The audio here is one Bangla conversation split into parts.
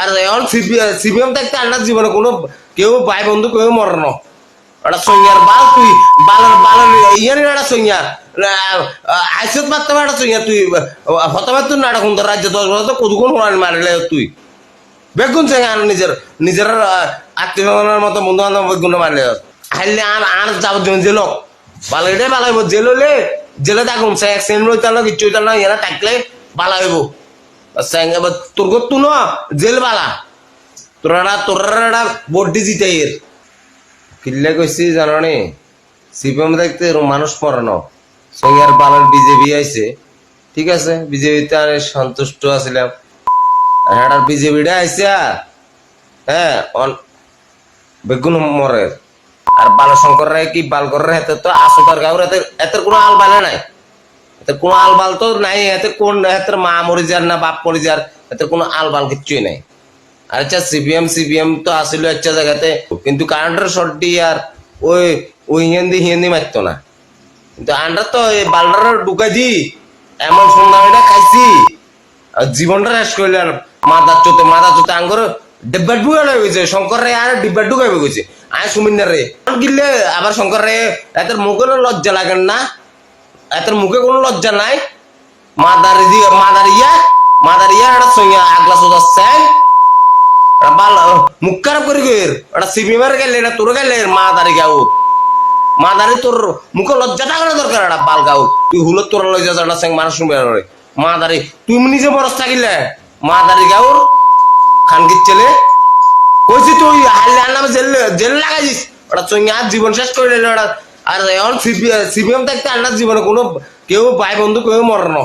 আর এখন সিপিএম থাকতে আন্নার জীবনে, কোনো কেউ ভাই বন্ধু, কেউ মরে না ওটা সৈন্যার বাল, তুই বালের বালের ইয়ার একটা সৈন্যা আইসত মারতে একটা সৈন্যা তুই হতবার তুই নাটক সুন্দর রাজ্য দশ বছর কতক্ষণ হরান মারিলে তুই? বেগুন চাই আর নিজের নিজের আত্মীয় মতো বন্ধু বান্ধব বেগুন মারলে। হাইলে আর আর যাব জেল ভালো এটাই ভালো হইব, জেল হলে জেলে থাকুন, সে অ্যাক্সিডেন্ট হইতে না কিছু হইতে না এরা থাকলে ভালো হইব। তোর করতু না জেল বালা তোরা তোরা বড্ডি জিতে এর কিল্লে কইছি জাননি সিপিএম দেখতে মানুষ মরানো সঙ্গে বালার বিজেপি আইছে ঠিক আছে বিজেপিতে আমি সন্তুষ্ট আছিলাম হ্যাঁ বিজেপিটা আইছে হ্যাঁ বেগুন মরে আর বালশঙ্কর রায় কি বাল করে এতে তো আসতার গাঁর এতে এতের কোনো আল বালে নাই কোনো আল বাল তো নাই, এতে কোন এতের মা মরি যার না বাপ মরি যার, এতে কোনো আল বাল কিচ্ছুই নাই। আর আচ্ছা সিপিএম সিপিএম তো আসিল একটা জায়গাতে, কিন্তু কারেন্টের শর্টটি আর ওই ওই হিন্দি হিন্দি মারতো না। কিন্তু আমরা তো বালডার ঢুকাই দি, এমন সুন্দর খাইছি। আর জীবনটা শেষ করলে আর মাথা চোতে মাথা চোতে আঙ্গর ডিব্বা ঢুকা হয়ে গেছে, শঙ্কর রে আর ডিব্বা ঢুকাই হয়ে গেছে আয় সুমিন্দার রে গিলে আবার শঙ্কর রে, এদের মুখে লজ্জা লাগেন না। এদের মুখে কোনো লজ্জা নাই? মাদার দিয়ে মাদার ইয়া মাদার ইয়া একটা সঙ্গে আগলা সোজা স্যাং। বাল মুখ খারাপ করে গের ওটা সিপিএমের গেলে এটা তোর গেলে মা দাঁড়ি গাও মা তোর মুখে লজ্জা টাকানো দরকার, এটা বাল গাও তুই হুলত তোর লজ্জা যাটা সেং মানুষ শুনবে রে। মা দাঁড়ি তুই নিজে বরস থাকিলে মা দাঁড়ি গাওর খানকির ছেলে। কইছি তুই হাল্লে আনলাম জেল জেল লাগাইছিস। ওটা সঙ্গে আর জীবন শেষ করে দিল ওটা আর এখন সিপিএম থাকতে আন্নার জীবনে কোনো কেউ ভাই বন্ধু, কেউ মরে না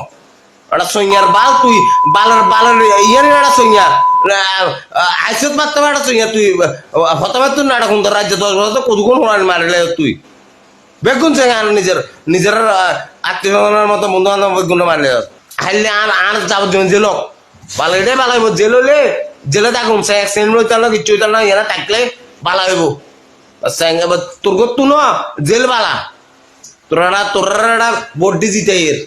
ওটা সৈন্যার বাল, তুই বালের বালের ইয়ার একটা সৈন্যা। আইসত মারতে একটা সৈন্যা, তুই হতবার তুই নাটক সুন্দর রাজ্য দশ বছর তো কতক্ষণ তুই। বেগুন চাই আর নিজের নিজের আত্মীয় মতো বন্ধু বান্ধব বেগুন মারলে। হাইলে আর আর যাব জেল ভালো এটাই ভালো হইব, জেল হলে জেলে থাকুন, সে অ্যাক্সিডেন্ট হইতে না কিছু হইতে না এরা থাকলে ভালো হইব। তোর করতু না জেল বালা তোরা তোরা বড্ডি জিতে এর